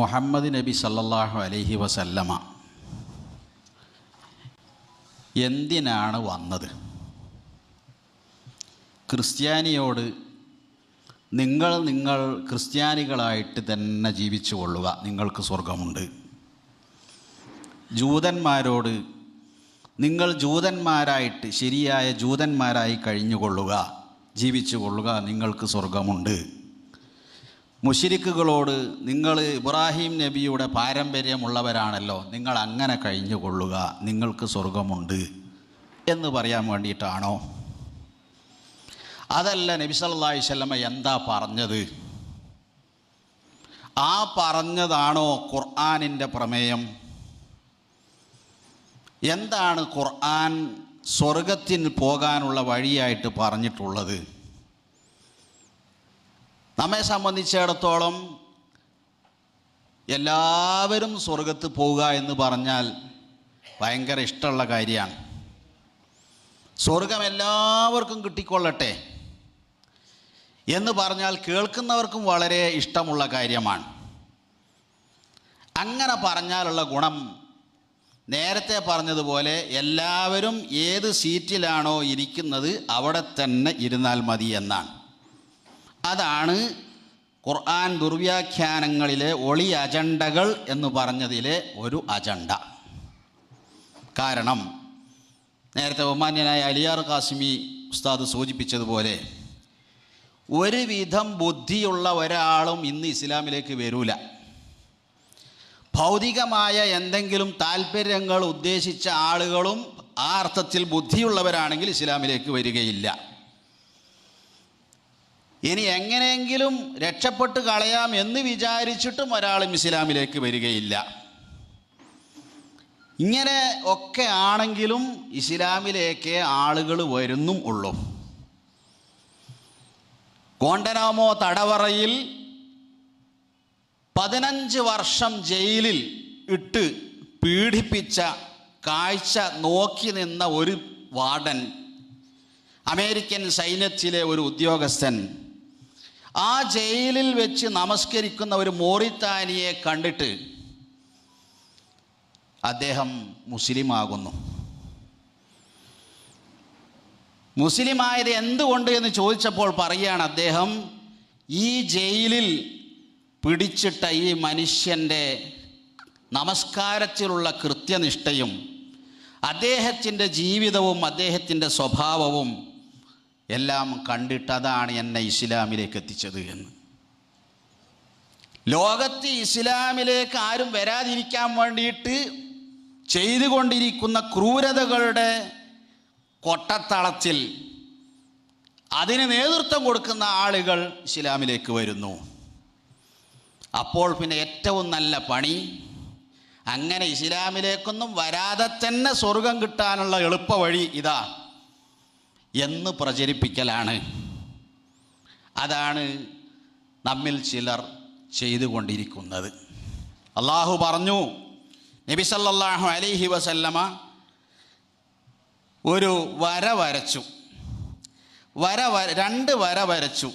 മുഹമ്മദ് നബി സല്ലാഹു അലൈഹി വസല്ലമ എന്തിനാണ് വന്നത്? ക്രിസ്ത്യാനിയോട് നിങ്ങൾ നിങ്ങൾ ക്രിസ്ത്യാനികളായിട്ട് തന്നെ ജീവിച്ചു കൊള്ളുക. നിങ്ങൾക്ക് സ്വർഗമുണ്ട് ജൂതന്മാരോട് നിങ്ങൾ ജൂതന്മാരായിട്ട് ശരിയായ ജൂതന്മാരായി കഴിഞ്ഞുകൊള്ളുക ജീവിച്ചു കൊള്ളുക നിങ്ങൾക്ക് സ്വർഗമുണ്ട് മുഷിരിക്കുകളോട് നിങ്ങൾ ഇബ്രാഹിം നബിയുടെ പാരമ്പര്യമുള്ളവരാണല്ലോ നിങ്ങൾ അങ്ങനെ കഴിഞ്ഞുകൊള്ളുക നിങ്ങൾക്ക് സ്വർഗമുണ്ട് എന്ന് പറയാൻ വേണ്ടിയിട്ടാണോ? അതല്ല നബി സല്ലാഹി വസല്ലമ എന്താ പറഞ്ഞത്? ആ പറഞ്ഞതാണോ ഖുർആനിന്റെ പ്രമേയം? എന്താണ് ഖുർആൻ സ്വർഗത്തിന് പോകാനുള്ള വഴിയായിട്ട് പറഞ്ഞിട്ടുള്ളത്? നമ്മെ സംബന്ധിച്ചിടത്തോളം എല്ലാവരും സ്വർഗത്ത് പോവുക എന്ന് പറഞ്ഞാൽ ഭയങ്കര ഇഷ്ടമുള്ള കാര്യമാണ്. സ്വർഗം എല്ലാവർക്കും കിട്ടിക്കൊള്ളട്ടെ എന്ന് പറഞ്ഞാൽ കേൾക്കുന്നവർക്കും വളരെ ഇഷ്ടമുള്ള കാര്യമാണ്. അങ്ങനെ പറഞ്ഞാലുള്ള ഗുണം നേരത്തെ പറഞ്ഞതുപോലെ എല്ലാവരും ഏത് സീറ്റിലാണോ ഇരിക്കുന്നത് അവിടെ തന്നെ ഇരുന്നാൽ മതി എന്നാണ്. അതാണ് ഖുർആൻ ദുർവ്യാഖ്യാനങ്ങളിലെ ഒളി അജണ്ടകൾ എന്ന് പറഞ്ഞതിലെ ഒരു അജണ്ട. കാരണം നേരത്തെ ബഹുമാന്യനായ അലിയാർ കാസിമി ഉസ്താദ് സൂചിപ്പിച്ചതുപോലെ ഒരുവിധം ബുദ്ധിയുള്ള ഒരാളും ഇന്ന് ഇസ്ലാമിലേക്ക് വരൂല. ഭൗതികമായ എന്തെങ്കിലും താല്പര്യങ്ങൾ ഉദ്ദേശിച്ച ആളുകളും ആ അർത്ഥത്തിൽ ബുദ്ധിയുള്ളവരാണെങ്കിൽ ഇസ്ലാമിലേക്ക് വരികയില്ല. ഇനി എങ്ങനെയെങ്കിലും രക്ഷപ്പെട്ട് കളയാം എന്ന് വിചാരിച്ചിട്ടും ഒരാളും ഇസ്ലാമിലേക്ക് വരികയില്ല. ഇങ്ങനെ ഒക്കെ ആണെങ്കിലും ഇസ്ലാമിലേക്ക് ആളുകൾ വരുന്നും ഉള്ളൂ. കോണ്ടനാമോ തടവറയിൽ പതിനഞ്ച് വർഷം ജയിലിൽ ഇട്ട് പീഡിപ്പിച്ച കാഴ്ച നോക്കി നിന്ന ഒരു വാർഡൻ അമേരിക്കൻ സൈന്യത്തിലെ ഒരു ഉദ്യോഗസ്ഥൻ ആ ജയിലിൽ വെച്ച് നമസ്കരിക്കുന്ന ഒരു മോറിത്താനിയെ കണ്ടിട്ട് അദ്ദേഹം മുസ്ലിമാകുന്നു. മുസ്ലിമായത് എന്തുകൊണ്ട് എന്ന് ചോദിച്ചപ്പോൾ പറയുകയാണ് അദ്ദേഹം ഈ ജയിലിൽ പിടിച്ചിട്ട ഈ മനുഷ്യന്റെ നമസ്കാരത്തിലുള്ള കൃത്യനിഷ്ഠയും അദ്ദേഹത്തിന്റെ ജീവിതവും അദ്ദേഹത്തിന്റെ സ്വഭാവവും എല്ലാം കണ്ടിട്ട് അതാണ് എന്നെ ഇസ്ലാമിലേക്ക് എത്തിച്ചത് എന്ന്. ലോകത്ത് ഇസ്ലാമിലേക്ക് ആരും വരാതിരിക്കാൻ വേണ്ടിയിട്ട് ചെയ്തുകൊണ്ടിരിക്കുന്ന ക്രൂരതകളുടെ കൊട്ടത്തളത്തിൽ അതിന് നേതൃത്വം കൊടുക്കുന്ന ആളുകൾ ഇസ്ലാമിലേക്ക് വരുന്നു. അപ്പോൾ പിന്നെ ഏറ്റവും നല്ല പണി അങ്ങനെ ഇസ്ലാമിലേക്കൊന്നും വരാതെ തന്നെ സ്വർഗം കിട്ടാനുള്ള എളുപ്പവഴി ഇതാ. എന്ന് പ്രചരിപ്പിക്കലാണ്. അതാണ് നമ്മിൽ ചിലർ ചെയ്തുകൊണ്ടിരിക്കുന്നത്. അള്ളാഹു പറഞ്ഞു നബിസല്ലാഹു അലിഹി വസല്ലമ ഒരു വര വരച്ചു. വര വര രണ്ട് വര വരച്ചു.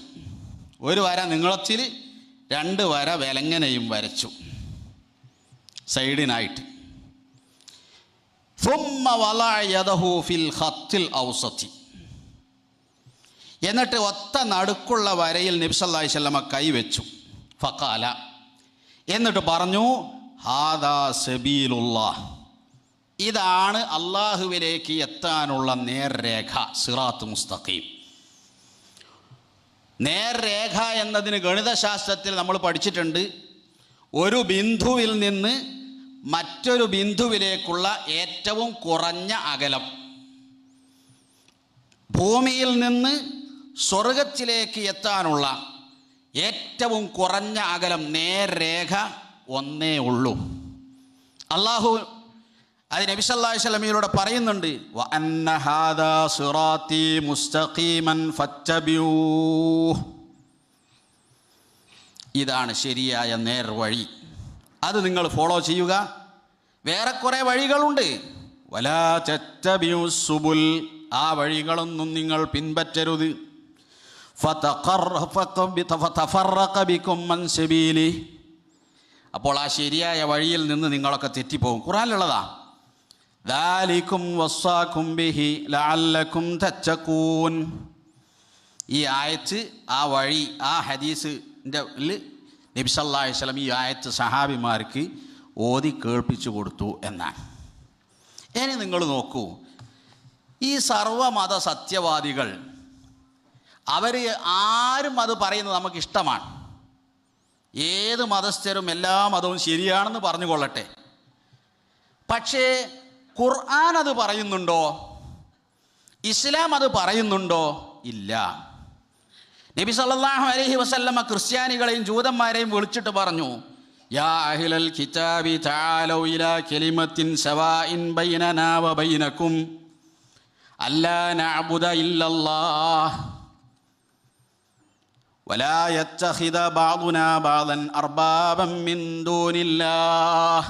ഒരു വര നിങ്ങളത്തിൽ രണ്ട് വര വിലങ്ങനെയും വരച്ചു. സൈഡിനായിട്ട്. ഫിൽ ഔസത്തി എന്നിട്ട് ഒത്ത നടുക്കുള്ള വരയിൽ നബ്സല്ലാഹി സ്വല്ലമ കൈവച്ചു ഫക്കാല എന്നിട്ട് പറഞ്ഞു ഹാദാ സബീലുള്ള ഇതാണ് അള്ളാഹുവിലേക്ക് എത്താനുള്ള നേർരേഖ സിറാത്ത് മുസ്തഖീം. നേർരേഖ എന്നതിന് ഗണിതശാസ്ത്രത്തിൽ നമ്മൾ പഠിച്ചിട്ടുണ്ട് ഒരു ബിന്ദുവിൽ നിന്ന് മറ്റൊരു ബിന്ദുവിലേക്കുള്ള ഏറ്റവും കുറഞ്ഞ അകലം. ഭൂമിയിൽ നിന്ന് സ്വർഗത്തിലേക്ക് എത്താനുള്ള ഏറ്റവും കുറഞ്ഞ അകലം നേർരേഖ ഒന്നേ ഉള്ളൂ. അള്ളാഹു അത് നബി സല്ലല്ലാഹു അലൈഹി പറയുന്നുണ്ട് ഹാദാ മുസ്തഖീമൻ ഇതാണ് ശരിയായ നേർവഴി അത് നിങ്ങൾ ഫോളോ ചെയ്യുക. വേറെ കുറേ വഴികളുണ്ട്. വലാ തത്തബിഉ സുബുൽ. ആ വഴികളൊന്നും നിങ്ങൾ പിൻപറ്റരുത്. അപ്പോൾ ആ ശരിയായ വഴിയിൽ നിന്ന് നിങ്ങളൊക്കെ തെറ്റിപ്പോകും. ഖുറാനിലുള്ളതാ ദാലിക്കും വസ്സാക്കും ബിഹി ഈ ആയത്ത് ആ വഴി ആ ഹദീസിന്റെ നബി വസ്ലം ഈ ആയത്ത് സഹാബിമാർക്ക് ഓതി കേൾപ്പിച്ചു കൊടുത്തു എന്നാണ്. ഇനി നിങ്ങൾ നോക്കൂ. ഈ സർവമത സത്യവാദികൾ അവർ ആരും അത് പറയുന്നത് നമുക്ക് ഇഷ്ടമാണ് ഏത് മതസ്ഥരും എല്ലാ മതവും ശരിയാണെന്ന് പറഞ്ഞുകൊള്ളട്ടെ. പക്ഷേ ഖുർആൻ അത് പറയുന്നുണ്ടോ? ഇസ്ലാം അത് പറയുന്നുണ്ടോ? ഇല്ല. നബി സല്ലല്ലാഹു അലൈഹി വസല്ലമ ക്രിസ്ത്യാനികളെയും ജൂതന്മാരെയും വിളിച്ചിട്ട് പറഞ്ഞു യാ കിതാബി ഇലാ ബൈനനാ അല്ലാ നഅബുദ ഇല്ലല്ലാഹ്. ولا يتخذ بعضنا بعضا أربابا من دون الله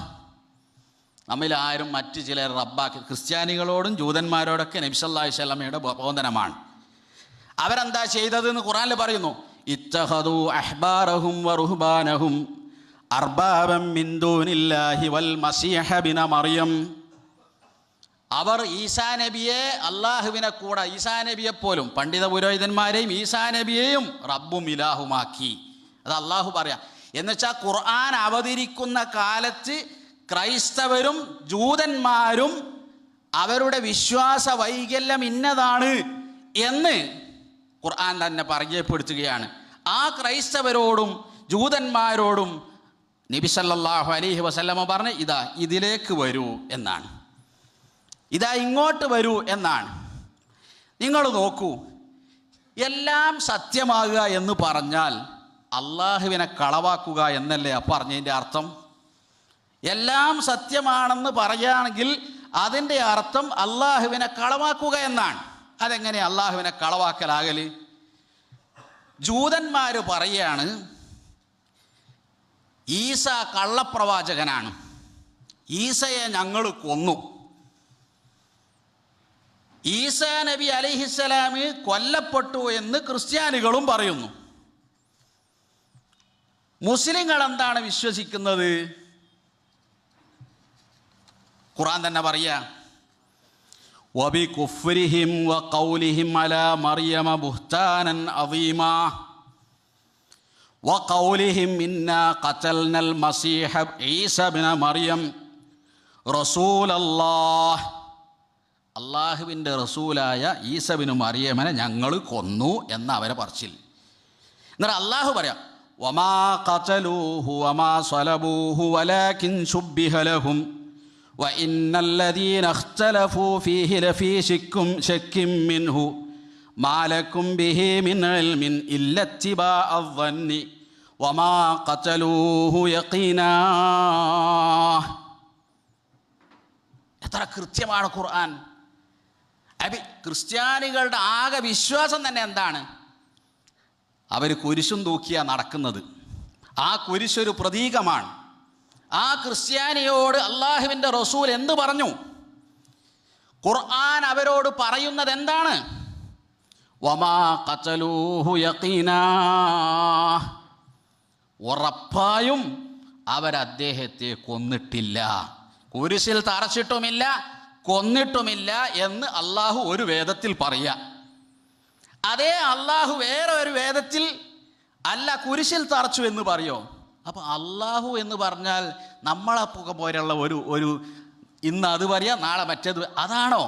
നമ്മിൽ ആരും മറ്റു ചിലർ റബ്ബാക്കി ക്രിസ്ത്യാനികളോടും ജൂതന്മാരോടൊക്കെ നബിസല്ലാഹി സ്വലമയുടെ ബോധനമാണ് അവരെന്താ ചെയ്തതെന്ന് ഖുറാനിൽ പറയുന്നു ഇത്തഹദു അഹ്ബാറഹും വറുഹ്ബാനഹും അർബാബം മിൻ ദൂനില്ലാഹി വൽ മസീഹ ബിന മറിയം അവർ ഈസാ നബിയെ അള്ളാഹുവിനെ കൂടെ ഈസാ നബിയെ പോലും പണ്ഡിത പുരോഹിതന്മാരെയും ഈസാ നബിയെയും റബ്ബും ഇലാഹുമാക്കി. അത് അള്ളാഹു പറയാം. എന്നുവെച്ചാൽ ഖുർആൻ അവതരിക്കുന്ന കാലത്ത് ക്രൈസ്തവരും ജൂതന്മാരും അവരുടെ വിശ്വാസ വൈകല്യം ഇന്നതാണ് എന്ന് ഖുർആൻ തന്നെ പരിചയപ്പെടുത്തുകയാണ്. ആ ക്രൈസ്തവരോടും ജൂതന്മാരോടും നബി സല്ലല്ലാഹു അലൈഹി വസല്ലമ പറഞ്ഞ് ഇതാ ഇതിലേക്ക് വരൂ എന്നാണ്. ഇതാ ഇങ്ങോട്ട് വരൂ എന്നാണ്. നിങ്ങൾ നോക്കൂ എല്ലാം സത്യമാകുക എന്ന് പറഞ്ഞാൽ അള്ളാഹുവിനെ കളവാക്കുക എന്നല്ലേ പറഞ്ഞതിന്റെ അർത്ഥം? എല്ലാം സത്യമാണെന്ന് പറയുകയാണെങ്കിൽ അതിന്റെ അർത്ഥം അള്ളാഹുവിനെ കളവാക്കുക എന്നാണ്. അതെങ്ങനെ അള്ളാഹുവിനെ കളവാക്കലാകൽ ജൂതന്മാർ പറയുകയാണ് ഈസ കള്ളപ്രവാചകനാണ്. ഈസയെ ഞങ്ങൾ കൊന്നു. ഈസാ നബി അലിഹിസ്സലാമി കൊല്ലപ്പെട്ടു എന്ന് ക്രിസ്ത്യാനികളും പറയുന്നു. മുസ്ലിങ്ങൾ എന്താണ് വിശ്വസിക്കുന്നത്? ഖുറാൻ തന്നെ പറയാ വബി കുഫ്രിഹിം വ കൗലിഹിം അല മറിയമ ബുഹ്താനൻ അവീമ വ കൗലിഹിം ഇന്ന കത്തൽനൽ മസീഹ ഈസബിന മറിയം. റസൂലല്ലാഹ് അള്ളാഹുവിൻ്റെ റസൂലായ ഈസബിന് മറിയമനെ ഞങ്ങൾ കൊന്നു എന്ന് അവരെ പറച്ചിൽ എന്നിട്ട് അള്ളാഹു പറയാം വമാ ഖതലൂഹു വമാ സ്വലബൂഹു വലാകിൻ ശുബ്ബിഹ ലഹും وإن الذين اختلفوا فيه لفي شك شك منه ما لكم به من علم إلا اتباع الظن وما قتلوه يقينا എത്ര കൃത്യമാണ് ഖുർആൻ അബി ക്രിസ്ത്യാനികളുടെ ആകെ വിശ്വാസം തന്നെ എന്താണ്? അവർ കുരിശും തൂക്കിയാ നടക്കുന്നത്. ആ കുരിശൊരു പ്രതീകമാണ്. ആ ക്രിസ്ത്യാനിയോട് അള്ളാഹുവിന്റെ റസൂൽ എന്ത് പറഞ്ഞു? ഖുർആൻ അവരോട് പറയുന്നത് എന്താണ്? ഉറപ്പായും അവരദ്ദേഹത്തെ കൊന്നിട്ടില്ല. കുരിശിൽ തറച്ചിട്ടുമില്ല. കൊന്നിട്ടുമില്ല എന്ന് അള്ളാഹു ഒരു വേദത്തിൽ പറയാ. അതേ അള്ളാഹു വേറെ ഒരു വേദത്തിൽ അല്ല കുരിശിൽ തറച്ചു എന്ന് പറയോ? അപ്പൊ അള്ളാഹു എന്ന് പറഞ്ഞാൽ നമ്മളെ പുക പോലുള്ള ഒരു ഒരു ഇന്ന് അത് പറയാം നാളെ മറ്റേത് അതാണോ?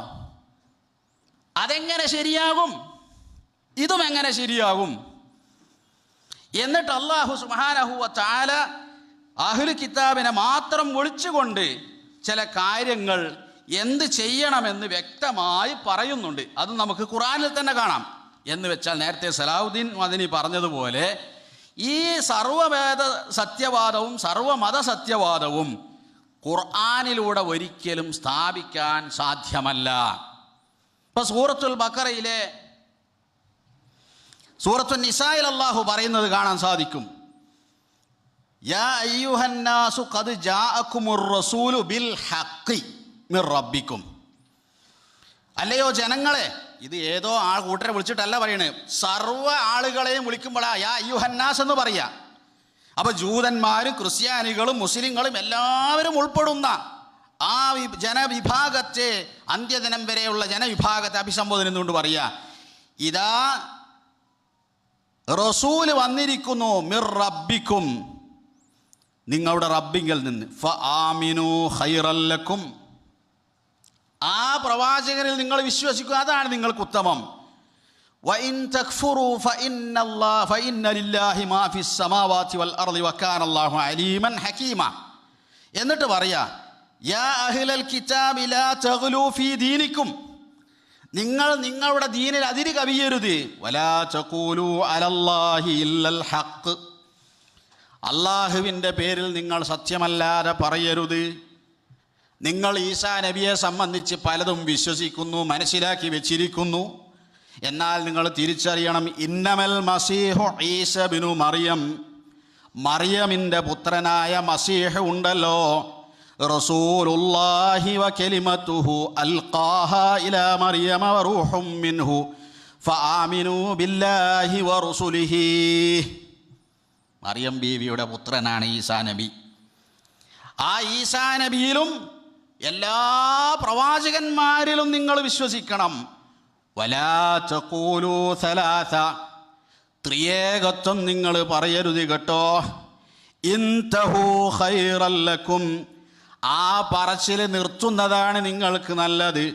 അതെങ്ങനെ ശരിയാകും? ഇതും എങ്ങനെ ശരിയാകും? എന്നിട്ട് അള്ളാഹു സുഹാനഹുവ താല അഹുൽ കിതാബിനെ മാത്രം ഒളിച്ചുകൊണ്ട് ചില കാര്യങ്ങൾ എന്ത് ചെയ്യണമെന്ന് വ്യക്തമായി പറയുന്നുണ്ട്. അത് നമുക്ക് ഖുറാനിൽ തന്നെ കാണാം. എന്ന് വെച്ചാൽ നേരത്തെ സലാഹുദ്ദീൻ മദനി പറഞ്ഞതുപോലെ ഈ സർവവേദ സത്യവാദവും സർവമത സത്യവാദവും ഖുർആാനിലൂടെ ഒരിക്കലും സ്ഥാപിക്കാൻ സാധ്യമല്ല. ഇപ്പൊ സൂറത്തുൽ ബക്കറയിലെ സൂറത്തു നിസായിൽ അള്ളാഹു പറയുന്നത് കാണാൻ സാധിക്കും. യാ അയ്യുഹന്നാസു ഖദ് ജാഅക്കുമുർ റസൂലു ബിൽ ഹഖി. മിർ റബ്ബിക്കും. അല്ലയോ ജനങ്ങളെ ഇത് ഏതോ ആൾ കൂട്ടരെ വിളിച്ചിട്ടല്ല പറയണേ. സർവ ആളുകളെയും വിളിക്കുമ്പോഴാ യാ അയ്യുഹന്നാസ് എന്ന് പറയാ. അപ്പൊ ജൂതന്മാരും ക്രിസ്ത്യാനികളും മുസ്ലിങ്ങളും എല്ലാവരും ഉൾപ്പെടുന്ന ആ ജനവിഭാഗത്തെ അന്ത്യദിനം വരെയുള്ള ജനവിഭാഗത്തെ അഭിസംബോധന എന്നുകൊണ്ട് പറയാ? ഇതാ റസൂൽ വന്നിരിക്കുന്നു മിർ റബ്ബിക്കും. നിങ്ങളുടെ റബ്ബിങ്കിൽ നിന്ന്. ഫ ആമിനു ഹൈറല്ലക്കും ആ പ്രവാചകനിൽ നിങ്ങൾ വിശ്വസിക്കുക അതാണ് നിങ്ങൾക്ക് ഉത്തമം. എന്നിട്ട് പറയാൽ നിങ്ങൾ നിങ്ങളുടെ ദീനിൽ അതിര് കവിയരുത് അള്ളാഹുവിന്റെ പേരിൽ നിങ്ങൾ സത്യമല്ലാതെ പറയരുത്. നിങ്ങൾ ഈസാ നബിയെ സംബന്ധിച്ച് പലതും വിശ്വസിക്കുന്നു മനസ്സിലാക്കി വെച്ചിരിക്കുന്നു. എന്നാൽ നിങ്ങൾ തിരിച്ചറിയണം ഇന്നമൽ മസീഹു ഈസ ബിനു മറിയം. മറിയമിന്റെ പുത്രനായ മസീഹ് ഉണ്ടല്ലോ. റസൂലുല്ലാഹി വ മറിയമ മിൻഹു. മറിയം ബീവിയുടെ പുത്രനാണ് ഈസാ നബി. ആ ഈസാ നബിയിലും എല്ലാ പ്രവാചകന്മാരിലും നിങ്ങൾ വിശ്വസിക്കണം. വലാ തഖൂലൂ സലാസ. ത്രിയേകത്വം നിങ്ങൾ പറയരുത് കേട്ടോ. ഇൻതഹു ആ പറച്ചിൽ നിർത്തുന്നതാണ് നിങ്ങൾക്ക് നല്ലത്.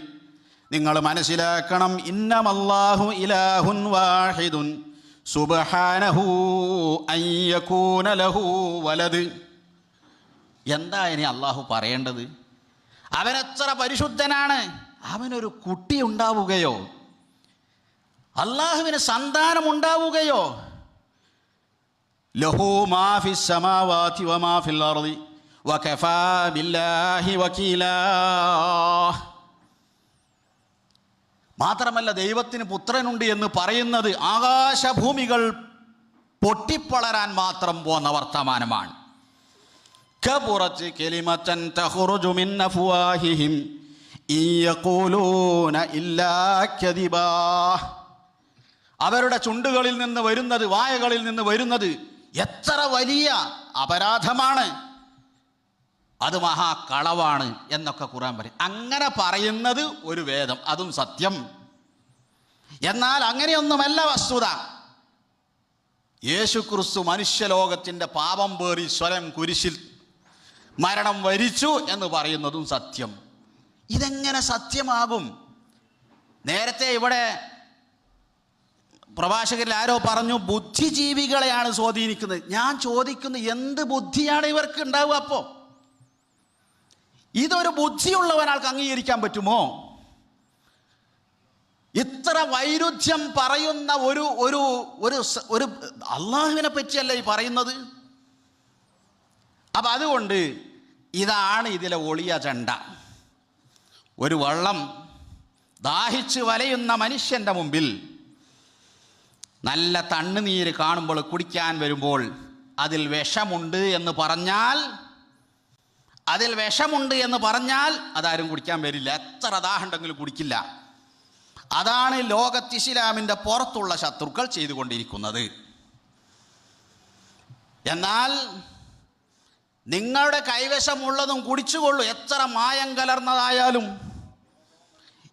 നിങ്ങൾ മനസ്സിലാക്കണം ഇന്നമല്ലാഹു ഇലാഹുൻ വാഹിദുൻ. സുബ്ഹാനഹു വലത് എന്താ ഇനി അള്ളാഹു പറയേണ്ടത്? അവനെത്ര പരിശുദ്ധനാണ്? അവനൊരു കുട്ടി ഉണ്ടാവുകയോ? അള്ളാഹുവിന് സന്താനം ഉണ്ടാവുകയോ? ലഹു മാഫി വമാഫിൽ ബില്ലാഹി മാത്രമല്ല ദൈവത്തിന് പുത്രനുണ്ട് എന്ന് പറയുന്നത് ആകാശഭൂമികൾ പൊട്ടിപ്പളരാൻ മാത്രം പോന്ന വർത്തമാനമാണ്. കബുറച്ച് കെലിമത്തൻ തഹുറുജുമിൻ അഫ്വാഹിഹിം. ഇയഖൂലൂന ഇല്ലാ കദിബാ. അവരുടെ ചുണ്ടുകളിൽ നിന്ന് വരുന്നത് വായകളിൽ നിന്ന് വരുന്നത് എത്ര വലിയ അപരാധമാണ്. അത് മഹാകളവാണ് എന്നൊക്കെ ഖുറാൻ പറയും. അങ്ങനെ പറയുന്നത് ഒരു വേദം അതും സത്യം. എന്നാൽ അങ്ങനെയൊന്നുമല്ല വസ്തുത. യേശു ക്രിസ്തു മനുഷ്യലോകത്തിന്റെ പാപം പേറി സ്വലം കുരിശിൽ മരണം വരിച്ചു എന്ന് പറയുന്നതും സത്യം. ഇതെങ്ങനെ സത്യമാകും? നേരത്തെ ഇവിടെ പ്രഭാഷകരിൽ ആരോ പറഞ്ഞു ബുദ്ധിജീവികളെയാണ് സ്വാധീനിക്കുന്നത്. ഞാൻ ചോദിക്കുന്നു എന്ത് ബുദ്ധിയാണ് ഇവർക്ക് ഉണ്ടാവുക അപ്പോ? ഇതൊരു ബുദ്ധിയുള്ള ഒരാൾക്ക് അംഗീകരിക്കാൻ പറ്റുമോ? ഇത്ര വൈരുദ്ധ്യം പറയുന്ന ഒരു ഒരു ഒരു അള്ളാഹുവിനെ പറ്റിയല്ല ഈ പറയുന്നത്? അപ്പം അതുകൊണ്ട് ഇതാണ് ഇതിലെ ഒളിയ ചണ്ട. ഒരു വള്ളം ദാഹിച്ച് വലയുന്ന മനുഷ്യന്റെ മുമ്പിൽ നല്ല തണ്ണുനീര് കാണുമ്പോൾ കുടിക്കാൻ വരുമ്പോൾ അതിൽ വിഷമുണ്ട് എന്ന് പറഞ്ഞാൽ അതിൽ വിഷമുണ്ട് എന്ന് പറഞ്ഞാൽ അതാരും കുടിക്കാൻ വരില്ല. എത്ര ദാഹമുണ്ടെങ്കിലും കുടിക്കില്ല. അതാണ് ലോകത്ത് ഇസ്ലാമിന്റെ പുറത്തുള്ള ശത്രുക്കൾ ചെയ്തുകൊണ്ടിരിക്കുന്നത്. എന്നാൽ നിങ്ങളുടെ കൈവശമുള്ളതും കുടിച്ചുകൊള്ളൂ. എത്ര മായം കലർന്നതായാലും.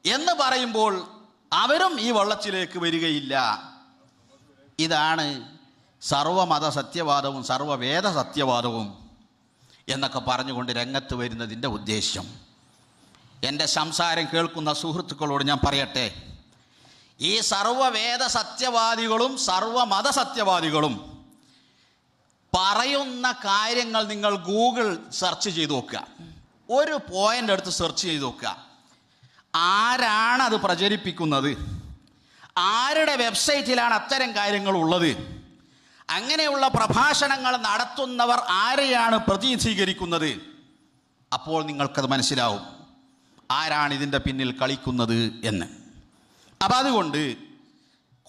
എന്ന് പറയുമ്പോൾ അവരും ഈ വള്ളത്തിലേക്ക് വരികയില്ല. ഇതാണ് സർവമത സത്യവാദവും സർവവേദ സത്യവാദവും എന്നൊക്കെ പറഞ്ഞുകൊണ്ട് രംഗത്ത് വരുന്നതിന്റെ ഉദ്ദേശ്യം എന്റെ സംസാരം കേൾക്കുന്ന സുഹൃത്തുക്കളോട് ഞാൻ പറയട്ടെ. ഈ സർവവേദ സത്യവാദികളും സർവമത സത്യവാദികളും പറയുന്ന കാര്യങ്ങൾ നിങ്ങൾ ഗൂഗിൾ സെർച്ച് ചെയ്ത് നോക്കുക. ഒരു പോയിന്റ് എടുത്ത് സെർച്ച് ചെയ്ത് നോക്കുക. ആരാണ് അത് പ്രചരിപ്പിക്കുന്നത്? ആരുടെ വെബ്സൈറ്റിലാണ് അത്തരം കാര്യങ്ങൾ ഉള്ളത്? അങ്ങനെയുള്ള പ്രഭാഷണങ്ങൾ നടത്തുന്നവർ ആരെയാണ് പ്രതിനിധീകരിക്കുന്നത്? അപ്പോൾ നിങ്ങൾക്കത് മനസ്സിലാവും. ആരാണ് ഇതിന്റെ പിന്നിൽ കളിക്കുന്നത് എന്ന്. അപ്പം അതുകൊണ്ട്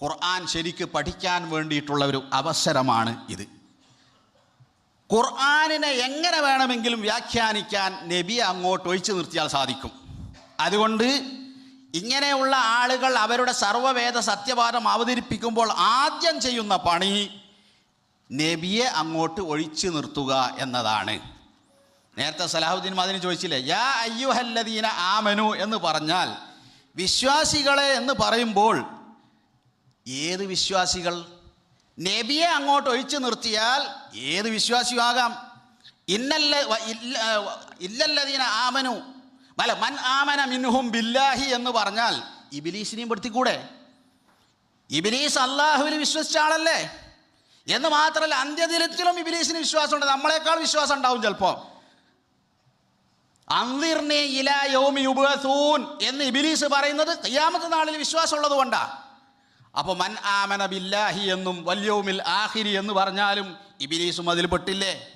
ഖുർആൻ ശരിക്ക് പഠിക്കാൻ വേണ്ടിയിട്ടുള്ള ഒരു അവസരമാണ് ഇത്. ഖുർആാനിനെ എങ്ങനെ വേണമെങ്കിലും വ്യാഖ്യാനിക്കാൻ നബി അങ്ങോട്ട് ഒഴിച്ചു നിർത്തിയാൽ സാധിക്കും. അതുകൊണ്ട് ഇങ്ങനെയുള്ള ആളുകൾ അവരുടെ സർവവേദ സത്യവാദം അവതരിപ്പിക്കുമ്പോൾ ആദ്യം ചെയ്യുന്ന പണി നബിയെ അങ്ങോട്ട് ഒഴിച്ചു നിർത്തുക എന്നതാണ്. നേരത്തെ സലാഹുദ്ദീൻ മദിനി ചോദിച്ചില്ലേ യാ അയ്യുഹല്ലദീന ആമനു എന്ന് പറഞ്ഞാൽ വിശ്വാസികളെ എന്ന് പറയുമ്പോൾ ഏത് വിശ്വാസികൾ? നബിയെ അങ്ങോട്ട് ഒഴിച്ചു നിർത്തിയാൽ ഏത് വിശ്വാസിയും ആകാം ഇന്നല്ല വ- ഇല്ല- വ- ഇല്ലല്ലദീന ആമനു. അല്ല മൻ ആമന മിൻഹും ബില്ലാഹി എന്ന് പറഞ്ഞാൽ ഇബിലീസിനെയും പെടുത്തിക്കൂടെ? ഇബിലീസ് അള്ളാഹുവിൽ വിശ്വസിച്ച ആളല്ലേ? എന്ന് മാത്രമല്ല അന്ത്യദിനത്തിലും ഇബിലീസിന് വിശ്വാസമുണ്ട്. നമ്മളെക്കാൾ വിശ്വാസം ഉണ്ടാവും ചിലപ്പോൾ അന്തിർനെ ഇല യൗമി യുബസൂൻ എന്ന് ഇബിലീസ് പറയുന്നത് ഖിയാമത്ത് നാളിൽ വിശ്വാസമുള്ളത് കൊണ്ടാ. അപ്പോൾ മൻ ആമന ബില്ലാഹി എന്നും വല്യവുമിൽ ആഹിരി എന്ന് പറഞ്ഞാലും ഇബിലീസും അതിൽ പെട്ടില്ലേ?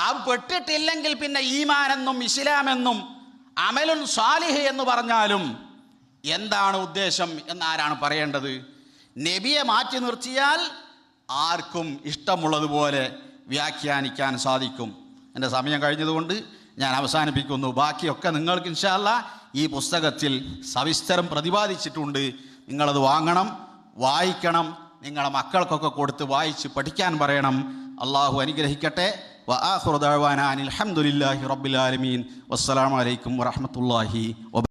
ആ പെട്ടിട്ടില്ലെങ്കിൽ പിന്നെ ഈമാനെന്നും ഇസ്ലാമെന്നും അമലുൻ സ്വാലിഹ് എന്ന് പറഞ്ഞാലും എന്താണ് ഉദ്ദേശം എന്നാരാണ് പറയേണ്ടത്? നബിയെ മാറ്റി നിർത്തിയാൽ ആർക്കും ഇഷ്ടമുള്ളതുപോലെ വ്യാഖ്യാനിക്കാൻ സാധിക്കും. എന്റെ സമയം കഴിഞ്ഞതുകൊണ്ട് ഞാൻ അവസാനിപ്പിക്കുന്നു. ബാക്കിയൊക്കെ നിങ്ങൾക്ക് ഇൻഷാല്ല ഈ പുസ്തകത്തിൽ സവിസ്തരം പ്രതിപാദിച്ചിട്ടുണ്ട്. നിങ്ങളത് വാങ്ങണം വായിക്കണം നിങ്ങളെ മക്കൾക്കൊക്കെ കൊടുത്ത് വായിച്ച് പഠിക്കാൻ പറയണം. അള്ളാഹു അനുഗ്രഹിക്കട്ടെ. വആഖിറു ദഅവാന അനിൽ ഹംദുലില്ലാഹി റബ്ബിൽ ആലമീൻ. വസ്സലാമു അലൈക്കും വറഹ്മത്തുള്ളാഹി